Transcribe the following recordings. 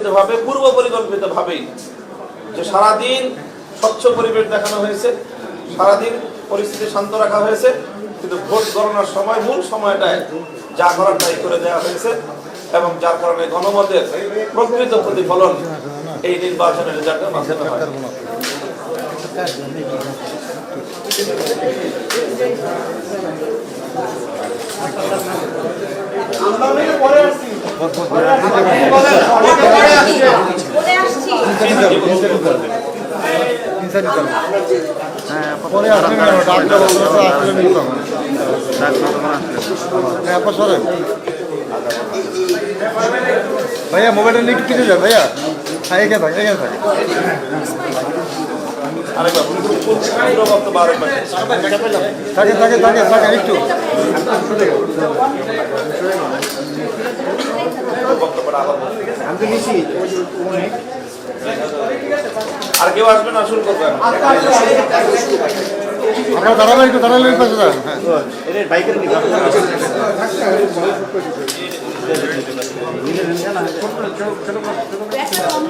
পরিকল্পিতভাবে পূর্ব পরিকল্পিতভাবেই যে সারাদিন স্বচ্ছ পরিবেশ দেখানো হয়েছে সারাদিন পরিস্থিতি শান্ত রাখা হয়েছে কিন্তু ভোট গণনার সময় মূল সময়টায় যা করার তাই করে দেওয়া হয়েছে এবং যার কারণে গণমতের প্রকৃত প্রতিফলন এই নির্বাচনের রেজাল্টের মাধ্যমে হয়। বলে আসছি পরে আসলে কেন ডাক্তার বলতে আসলে নিতাম হ্যাঁ আপা সরেন ভাইয়া মোবাইলটা নিয়ে কিছু যায় ভাইয়া। হ্যাঁ এখানে থাকে এখানে থাকে। থাকে থাকে থাকে থাকে একটু। বক্তব্যটা আবার বলুন। আর কেউ আসবেন না শুরু করবেন আপনারা দাঁড়াবেন একটু দাঁড়ালে পাশে দাঁড়ান হ্যাঁ। ব্যাগটা কম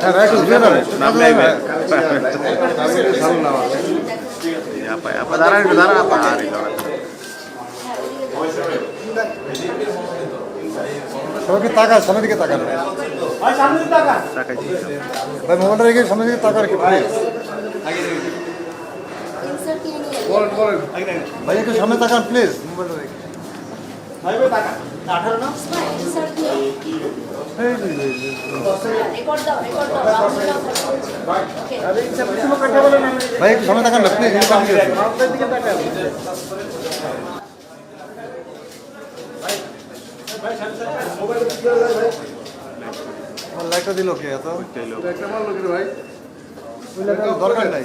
না হ্যাঁ সবাইকে তাকান সামনের দিকে তাকান। ভাই মোবাইলটা রেখে সামনের দিকে কিনে নিয়ে ভাই একটু সামনে তাকান প্লিজ মোবাইলটা রেখে। ইনসার্ট নিয়ে ভাই একটু সামনে তাকান না প্লিজ লাইটটা দিল কে এত? ওই দরকার নাই।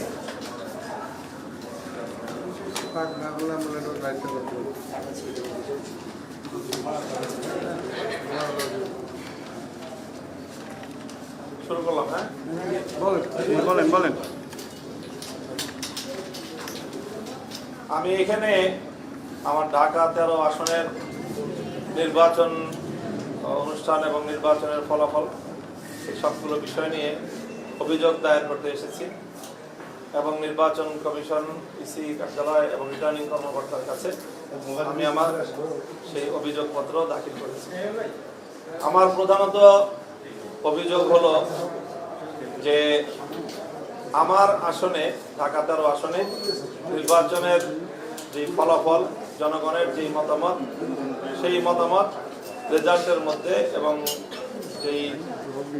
শুরু করলাম হ্যাঁ? বলেন বলেন আমি এখানে আমার ঢাকা তেরো আসনের নির্বাচন অনুষ্ঠান এবং নির্বাচনের ফলাফল এই সবগুলো বিষয় নিয়ে অভিযোগ দায়ের করতে এসেছি এবং নির্বাচন কমিশন ইসি কার্যালয় এবং রিটার্নিং কর্মকর্তার কাছে আমি আমার সেই অভিযোগপত্র দাখিল করেছি। আমার প্রধানত অভিযোগ হলো যে আমার আসনে ঢাকা আসনে নির্বাচনের যে ফলাফল, জনগণের যে মতামত, সেই মতামত রেজাল্টের মধ্যে এবং যেই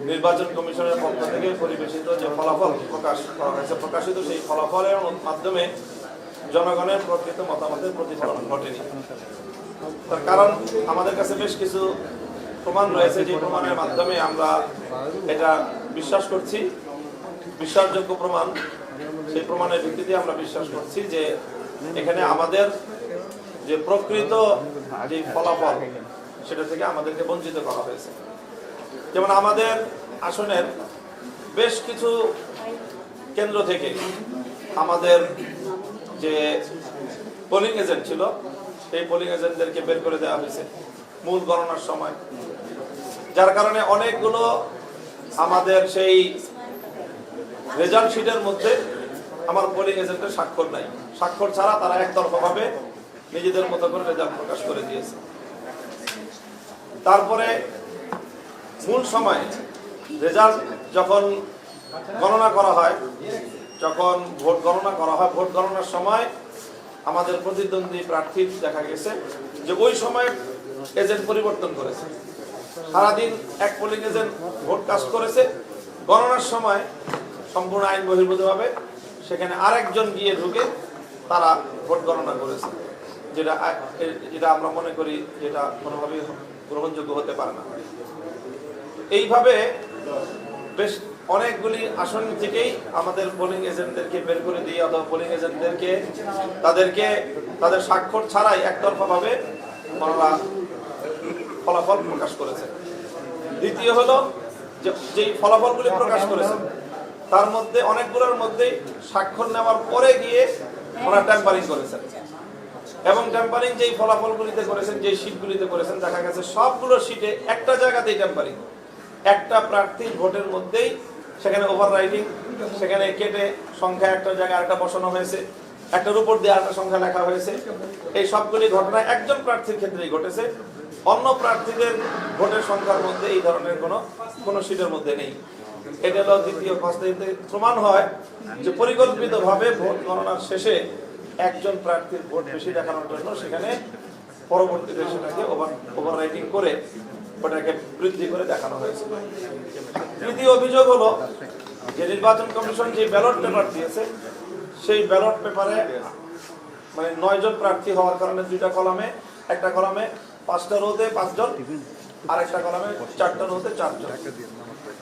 নির্বাচন কমিশনের পক্ষ থেকে পরিবেশিত যে ফলাফল প্রকাশ করা হয়েছে, প্রকাশিত সেই ফলাফলের মাধ্যমে জনগণের প্রকৃত মতামতের প্রতিফলন ঘটেনি। তার কারণ আমাদের কাছে বেশ কিছু প্রমাণ রয়েছে যে প্রমাণের মাধ্যমে আমরা এটা বিশ্বাস করছি। বিশ্বাসযোগ্য প্রমাণ, সেই প্রমাণের ভিত্তিতে আমরা বিশ্বাস করছি যে এখানে আমাদের যে প্রকৃত যে ফলাফল, সেটা থেকে আমাদেরকে বঞ্চিত করা হয়েছে। যেমন আমাদের আসনের বেশ কিছু কেন্দ্র থেকে আমাদের যে পোলিং এজেন্ট ছিল, সেই পোলিং এজেন্টদেরকে বের করে দেওয়া হয়েছে। মূল গণনার সময়। যার কারণে অনেকগুলো আমাদের সেই রেজাল্ট শিটের মধ্যে আমার পোলিং এজেন্টের স্বাক্ষর নাই। স্বাক্ষর ছাড়া তারা একতরফাভাবে নিজেদের মতো করে রেজাল্ট প্রকাশ করে দিয়েছে। তারপরে মূল সময় রেজাল্ট যখন গণনা করা হয়, যখন ভোট গণনা করা হয়, ভোট গণনার সময় আমাদের প্রতিদ্বন্দ্বী প্রার্থী দেখা গেছে যে ওই সময় এজেন্ট পরিবর্তন করেছে। সারাদিন এক পোলিং এজেন্ট ভোট কাস্ট করেছে। গণনার সময় সম্পূর্ণ আইন বহির্ভূতভাবে সেখানে আরেকজন গিয়ে ঢুকে তারা ভোট গণনা করেছে। যেটা যেটা আমরা মনে করি যেটা কোনোভাবেই গ্রহণযোগ্য হতে পারে না। এইভাবে বেশ অনেকগুলি আসন থেকেই আমাদের পোলিং এজেন্টদেরকে বের করে দিয়ে অথবা পোলিং এজেন্টদেরকে তাদেরকে তাদের স্বাক্ষর ছাড়াই একতরফাভাবে ওনারা ফলাফল প্রকাশ করেছে। দ্বিতীয় হলো যে, যেই ফলাফলগুলি প্রকাশ করেছে, তার মধ্যে অনেকগুলোর মধ্যে স্বাক্ষর নেওয়ার পরে গিয়ে ওনারা ট্যাম্পারিং করেছেন এবং ট্যাম্পারিং যেই ফলাফলগুলিতে করেছেন, যেই শীটগুলিতে করেছেন, দেখা গেছে সবগুলো শীটে একটা জায়গাতেই ট্যাম্পারিং একটা প্রার্থীর ভোটের মধ্যেই সেখানে ওভার রাইটিং সেখানে কেটে সংখ্যা একটা জায়গায় আরেকটা বসানো হয়েছে, একটার উপর দিয়ে আরেকটা সংখ্যা লেখা হয়েছে। এই সবগুলি ঘটনা একজন প্রার্থীর ক্ষেত্রেই ঘটেছে। অন্য প্রার্থীদের ভোটের সংখ্যার মধ্যে এই ধরনের কোনো কোনো সিটের মধ্যে নেই। এটা হলো দ্বিতীয় কস্তাইতে প্রমাণ হয় যে পরিকল্পিতভাবে ভোট গণনার শেষে একজন প্রার্থীর ভোট বেশি দেখানোর জন্য সেখানে পরবর্তীতে সেটাকে ওভার রাইটিং করে ওটাকে বৃদ্ধি করে দেখানো হয়েছে। তৃতীয় অভিযোগ হলো যে নির্বাচন কমিশন যে ব্যালট পেপার দিয়েছে, সেই ব্যালট পেপারে মানে নয়জন প্রার্থী হওয়ার কারণে দুইটা কলামে, একটা কলামে পাঁচটা রোতে পাঁচজন আর একটা কলামে চারটা রোতে চারজন।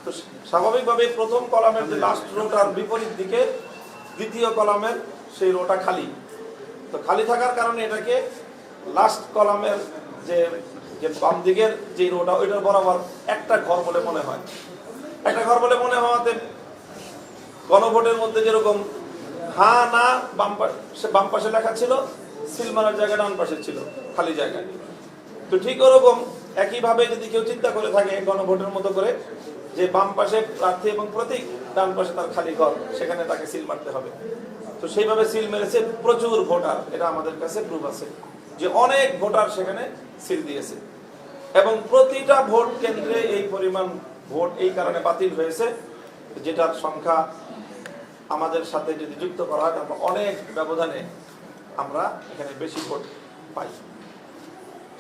তো স্বাভাবিকভাবে প্রথম কলামের যে লাস্ট রোটার বিপরীত দিকে দ্বিতীয় কলামের সেই রোটা খালি। তো খালি থাকার কারণে এটাকে লাস্ট কলামের যে যে বাম দিকের যে রোটা ওইটার বরাবর একটা ঘর বলে মনে হয়। একটা ঘর বলে মনে হওয়াতে গণভোটের মধ্যে যেরকম হা, না, বাম পাশে বাম পাশে লেখা ছিল সিল মারার জায়গা ডান পাশে ছিল, খালি জায়গায়। তো ঠিক ওরকম একইভাবে যদি কেউ চিন্তা করে থাকে গণভোটের মতো করে, যে বাম পাশে প্রার্থী এবং প্রতীক, ডান পাশে তার খালি ঘর, সেখানে তাকে সিল মারতে হবে। তো সেইভাবে সিল মেরেছে প্রচুর ভোটার, এটা আমাদের কাছে প্রুফ আছে, যে অনেক ভোটার সেখানে সিল দিয়েছে। এবং প্রতিটা ভোট কেন্দ্রে এই পরিমাণ ভোট এই কারণে বাতিল হয়েছে, যেটার সংখ্যা আমাদের সাথে যদি যুক্ত করা হয় তারপর অনেক ব্যবধানে আমরা এখানে বেশি ভোট পাই।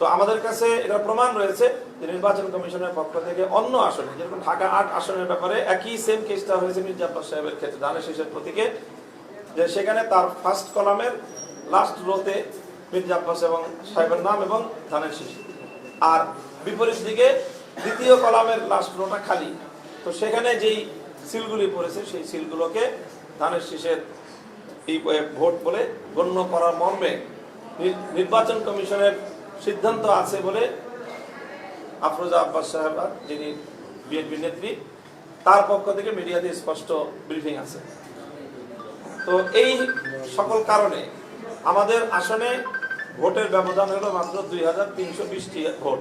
তো আমাদের কাছে এটা প্রমাণ রয়েছে যে নির্বাচন কমিশনের পক্ষ থেকে অন্য আসনে, যেরকম ঢাকা আট আসনের ব্যাপারে একই সেম কেসটা হয়েছে মির্জা আব্বাস সাহেবের ক্ষেত্রে, ধানের শীষের প্রতীকে, যে সেখানে তার ফার্স্ট কলামের লাস্ট রোতে মির্জা আব্বাস এবং সাহেবের নাম এবং ধানের শীষ। আর বিপরীত দিকে দ্বিতীয় কলামের লাস্ট রোটা খালি। তো সেখানে যেই সিলগুলি পড়েছে, সেই সিলগুলোকে ধানের শীষের এই ভোট বলে গণ্য করার মর্মে নির্বাচন কমিশনের সিদ্ধান্ত আছে বলে আফরোজা আব্বাস সাহেবা যিনি বিএনপি নেত্রী, তার পক্ষ থেকে মিডিয়াতে স্পষ্ট ব্রিফিং আছে। তো এই সকল কারণে আমাদের আসনে ভোটের ব্যবধান হলো মাত্র দুই হাজার তিনশো বিশটি ভোট।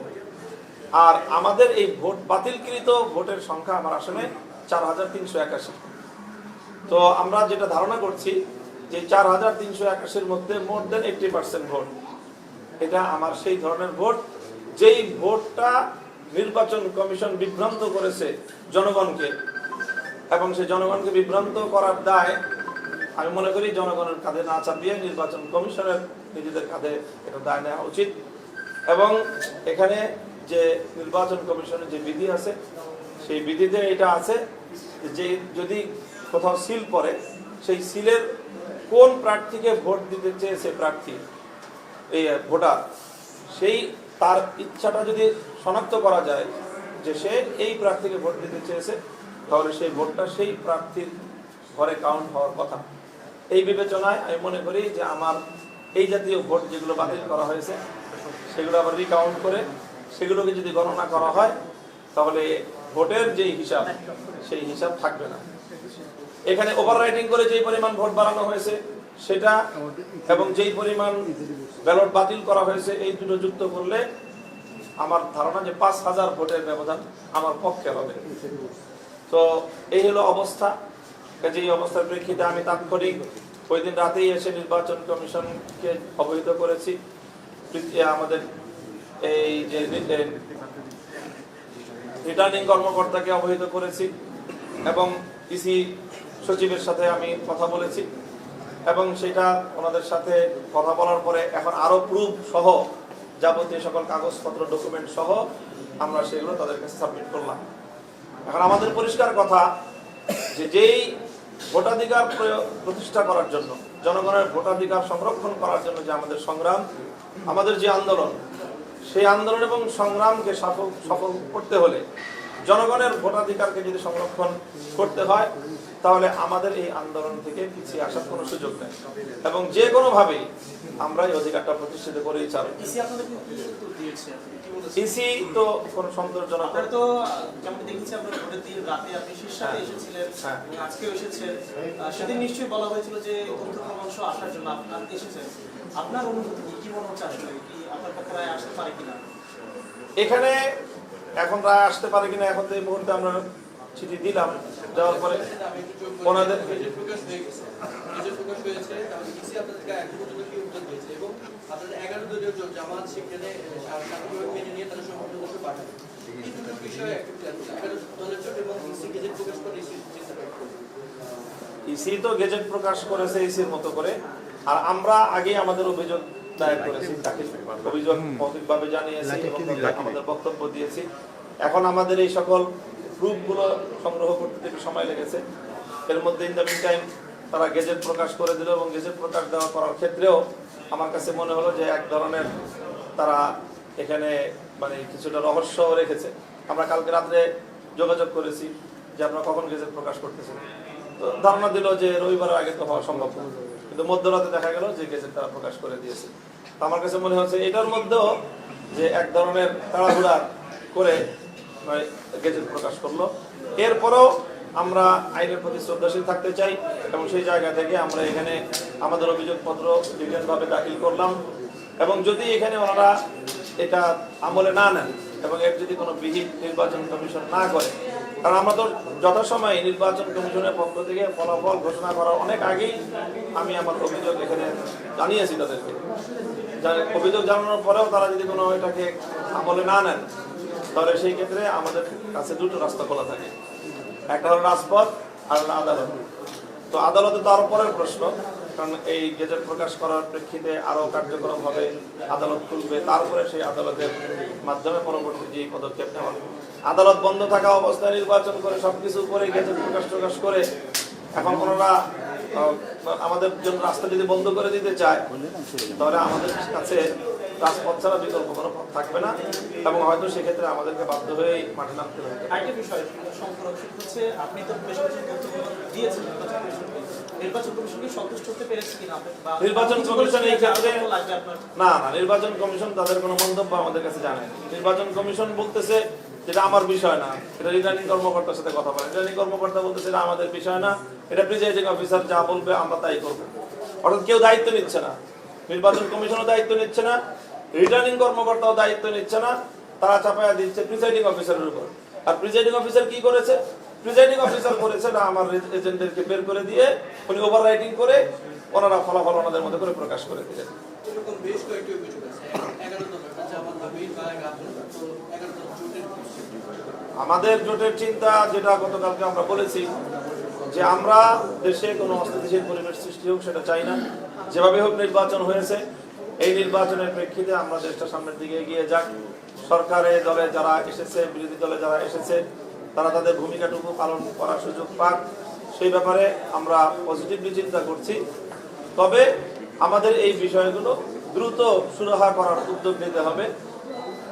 আর আমাদের এই ভোট বাতিলকৃত ভোটের সংখ্যা আমার আসনে চার হাজার তিনশো একাশি। তো আমরা যেটা ধারণা করছি যে চার হাজার তিনশো একাশির মধ্যে more than eighty percent vote. এটা আমার সেই ধরনের ভোট, যেই ভোটটা নির্বাচন কমিশন বিভ্রান্ত করেছে জনগণকে। এবং সেই জনগণকে বিভ্রান্ত করার দায় আমি মনে করি জনগণের কাঁধে না চাপিয়ে নির্বাচন কমিশনের নিজেদের কাঁধে এটা দায় নেওয়া উচিত। এবং এখানে যে নির্বাচন কমিশনের যে বিধি আছে, সেই বিধিতে এটা আছে যে যদি কোথাও সিল পড়ে, সেই সিলের কোন প্রার্থীকে ভোট দিতে চেয়েছে প্রার্থী এই ভোটার, সেই তার ইচ্ছাটা যদি শনাক্ত করা যায় যে সে এই প্রার্থীকে ভোট দিতে চেয়েছে, তাহলে সেই ভোটটা সেই প্রার্থীর ঘরে কাউন্ট হওয়ার কথা। এই বিবেচনায় আমি মনে করি যে আমার এই জাতীয় ভোট যেগুলো বাতিল করা হয়েছে, সেগুলো আবার রিকাউন্ট করে সেগুলোকে যদি গণনা করা হয়, তাহলে ভোটের যে হিসাব, সেই হিসাব থাকবে না। এখানে ওভার রাইটিং করে যেই পরিমাণ ভোট বাড়ানো হয়েছে সেটা এবং যেই পরিমাণ ব্যালট বাতিল করা হয়েছে, এই দুটো যুক্ত করলে আমার ধারণা যে পাঁচ হাজার ভোটের ব্যবধান আমার পক্ষে হবে। তো এই হলো অবস্থা। যে অবস্থার প্রেক্ষিতে আমি তাৎক্ষণিক ওই দিন রাতেই এসে নির্বাচন কমিশনকে অবহিত করেছি। আমাদের এই যে রিটার্নিং কর্মকর্তাকে অবহিত করেছি এবং ইসি সচিবের সাথে আমি কথা বলেছি। এবং সেটা ওনাদের সাথে কথা বলার পরে এখন আরও প্রুফ সহ, যাবতীয় সকল কাগজপত্র ডকুমেন্ট সহ আমরা সেগুলো তাদের কাছে সাবমিট করলাম। এখন আমাদের পরিষ্কার কথা যে যেই ভোটাধিকার প্রতিষ্ঠা করার জন্য, জনগণের ভোটাধিকার সংরক্ষণ করার জন্য যে আমাদের সংগ্রাম, আমাদের যে আন্দোলন, সেই আন্দোলন এবং সংগ্রামকে সফল সফল করতে হলে জনগণের ভোটাধিকারকে যদি সংরক্ষণ করতে হয় তাহলে আমাদের এই আন্দোলন থেকে পিছিয়ে আসার কোনো সুযোগ নেই। এবং যে কোনোভাবেই আমরা এই অধিকারটা প্রতিষ্ঠিত করেই চালু ইসি তো কোনো সন্তোষজনক তো দেখেছি আপনার ভোটের দিন রাতে আপনি হ্যাঁ। এসেছিলেন হ্যাঁ। এবং আজকেও এসেছেন সেদিন নিশ্চয়ই বলা হয়েছিল যে তথ্য আসার জন্য আপনার এসেছেন। আপনার অনুভূতি কি? মনে হচ্ছে আসলে? কি আপনার পক্ষে আসতে পারে কিনা? এখানে এখন রায় আসতে পারে কিনা এখন এই মুহূর্তে আমরা চিঠি দিলাম, দেওয়ার পরে ওনাদের ইসি তো গেজেট প্রকাশ করেছে ইসির মতো করে। আর আমরা আগে আমাদের অভিযোগ দায়ের করেছি তাকে অভিযোগ মৌখিকভাবে জানিয়েছি এবং আমাদের বক্তব্য দিয়েছি। এখন আমাদের এই সকল প্রুফগুলো সংগ্রহ করতে সময় লেগেছে। এর মধ্যে ইন দ্য মিন টাইম তারা গেজেট প্রকাশ করে দিল এবং গেজেট প্রকাশ দেওয়া করার ক্ষেত্রেও আমার কাছে মনে হলো যে এক ধরনের তারা এখানে মানে কিছুটা রহস্য রেখেছে। আমরা কালকে রাত্রে যোগাযোগ করেছি যে আপনারা কখন গেজেট প্রকাশ করতেছেন। তো ধারণা দিল যে রবিবার আগে তো হওয়া সম্ভব না। কিন্তু মধ্যরাতে দেখা গেল যে গেজেট তারা প্রকাশ করে দিয়েছে। আমার কাছে মনে হচ্ছে এটার মধ্যেও যে এক ধরনের তাড়াহুড়া করে মানে গেজেট প্রকাশ করল। এরপরও আমরা আইনের প্রতি শ্রদ্ধাশীল থাকতে চাই এবং সেই জায়গা থেকে আমরা এখানে আমাদের অভিযোগপত্র বিভিন্নভাবে দাখিল করলাম এবং যদি এখানে ওনারা এটা আমলে না নেন এবং এর যদি কোনো বিহিত নির্বাচন কমিশন না করে কারণ আমরা তো যথাসময়ে নির্বাচন কমিশনের পক্ষ থেকে ফলাফল ঘোষণা করার অনেক আগেই আমি আমার অভিযোগ এখানে জানিয়েছি তাদেরকে। অভিযোগ জানানোর পরেও তারা যদি কোনো এটাকে আমলে না নেন, তাহলে সেই ক্ষেত্রে আমাদের কাছে দুটো রাস্তা খোলা থাকে। একটা হলো রাজপথ আর আদালত। তো আদালতে তো আরও পরের প্রশ্ন। কারণ এই গেজেট প্রকাশ করার প্রেক্ষিতে আরও কার্যক্রম হবে আদালত খুলবে তারপরে সেই আদালতের মাধ্যমে পরবর্তী যে পদক্ষেপ নেওয়া আদালত বন্ধ থাকা অবস্থায় নির্বাচন করে সবকিছু করে গেজেট প্রকাশ প্রকাশ করে এখন ওনারা আমাদের জন্য রাস্তা যদি বন্ধ করে দিতে চায়, তাহলে আমাদের কাছে রাজপথ ছাড়া বিকল্প কোনো পথ থাকবে না এবং হয়তো সেক্ষেত্রে আমাদেরকে বাধ্য হয়েই মাঠে নামতে হবে। আরেকটা বিষয় হচ্ছে, আপনি তো বেশ কিছু দিয়েছেন নির্বাচন কমিশনকে নির্বাচন সন্তুষ্ট করতে পেরেছে কিনা? নির্বাচন কমিশন এই ক্ষেত্রে- না না নির্বাচন কমিশন তাদের কোনো মন্তব্য আমাদের কাছে জানায় নির্বাচন কমিশন বলতেছে যেটা আমার বিষয় না এটা রিটার্নিং কর্মকর্তার সাথে কথা বলে। রিটার্নিং কর্মকর্তা বলতেছে এটা আমাদের বিষয় না এটা প্রিজাইডিং অফিসার যা বলবে আমরা তাই করব। অর্থাৎ কেউ দায়িত্ব নিচ্ছে না। নির্বাচন কমিশনও দায়িত্ব নিচ্ছে না রিটার্নিং কর্মকর্তাও দায়িত্ব নিচ্ছে না তারা চাপায়া দিচ্ছে প্রিজাইডিং অফিসারের উপর। আর প্রিজাইডিং অফিসার কি করেছে? প্রিজাইডিং অফিসার করেছে না আমার এজেন্টদেরকে বের করে দিয়ে উনি ওভার রাইটিং করে ওনারা ফলাফল ওনাদের মধ্যে করে প্রকাশ করে দিলেন। এরকম বেশ কয়েকটি অভিযোগ আছে। আমাদের জোটের চিন্তা যেটা গতকালকে আমরা বলেছি যে আমরা দেশে কোনো অস্থিতিশীল পরিবেশ সৃষ্টি হোক সেটা চাই না। যেভাবে হোক নির্বাচন হয়েছে এই নির্বাচনের প্রেক্ষিতে আমরা দেশটা সামনের দিকে এগিয়ে যাক। সরকারের দলে যারা এসেছে বিরোধী দলে যারা এসেছে তারা তাদের ভূমিকাটুকু পালন করার সুযোগ পাক। সেই ব্যাপারে আমরা পজিটিভলি চিন্তা করছি। তবে আমাদের এই বিষয়গুলো দ্রুত সুরাহা করার উদ্যোগ নিতে হবে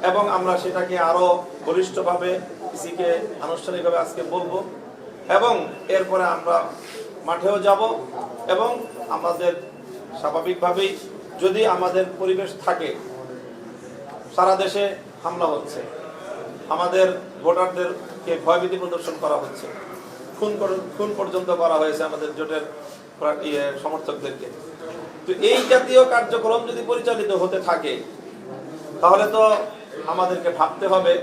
এবং আমরা সেটাকে আরও বলিষ্ঠভাবে ইসিকে আনুষ্ঠানিকভাবে আজকে বলব এবং এরপরে আমরা মাঠেও যাব এবং আমাদের স্বাভাবিকভাবেই যদি আমাদের পরিবেশ থাকে, সারা দেশে হামলা হচ্ছে। আমাদের ভোটারদেরকে ভয়ভীতি প্রদর্শন করা হচ্ছে। খুন খুন পর্যন্ত করা হয়েছে আমাদের জোটের ইয়ে সমর্থকদেরকে। তো এই জাতীয় কার্যক্রম যদি পরিচালিত হতে থাকে, তাহলে তো আমাদেরকে ভাবতে হবে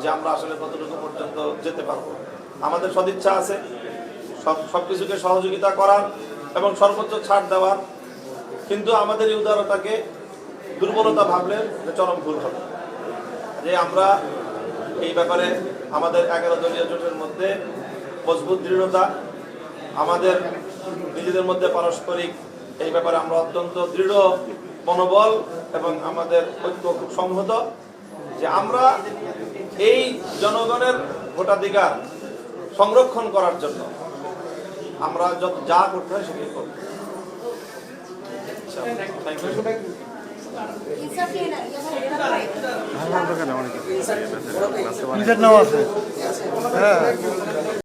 যে আমরা আসলে কতটুকু পর্যন্ত যেতে পারব। আমাদের সদিচ্ছা আছে সব সবকিছুকে সহযোগিতা করার এবং সর্বোচ্চ ছাড় দেওয়ার। কিন্তু আমাদের এই উদারতাকে দুর্বলতা ভাবলে চরম ভুল হবে। যে আমরা এই ব্যাপারে আমাদের এগারো দলীয় জোটের মধ্যে মজবুত দৃঢ়তা, আমাদের নিজেদের মধ্যে পারস্পরিক এই ব্যাপারে আমরা অত্যন্ত দৃঢ় মনোবল এবং আমাদের ঐক্য খুব সংহত যে আমরা এই জনগণের ভোটাধিকার সংরক্ষণ করার জন্য আমরা যত যা করতে হয় সেটাই করব। থ্যাংক ইউ ইনসাফি না ইয়া ভাই নাও আছে। হ্যাঁ।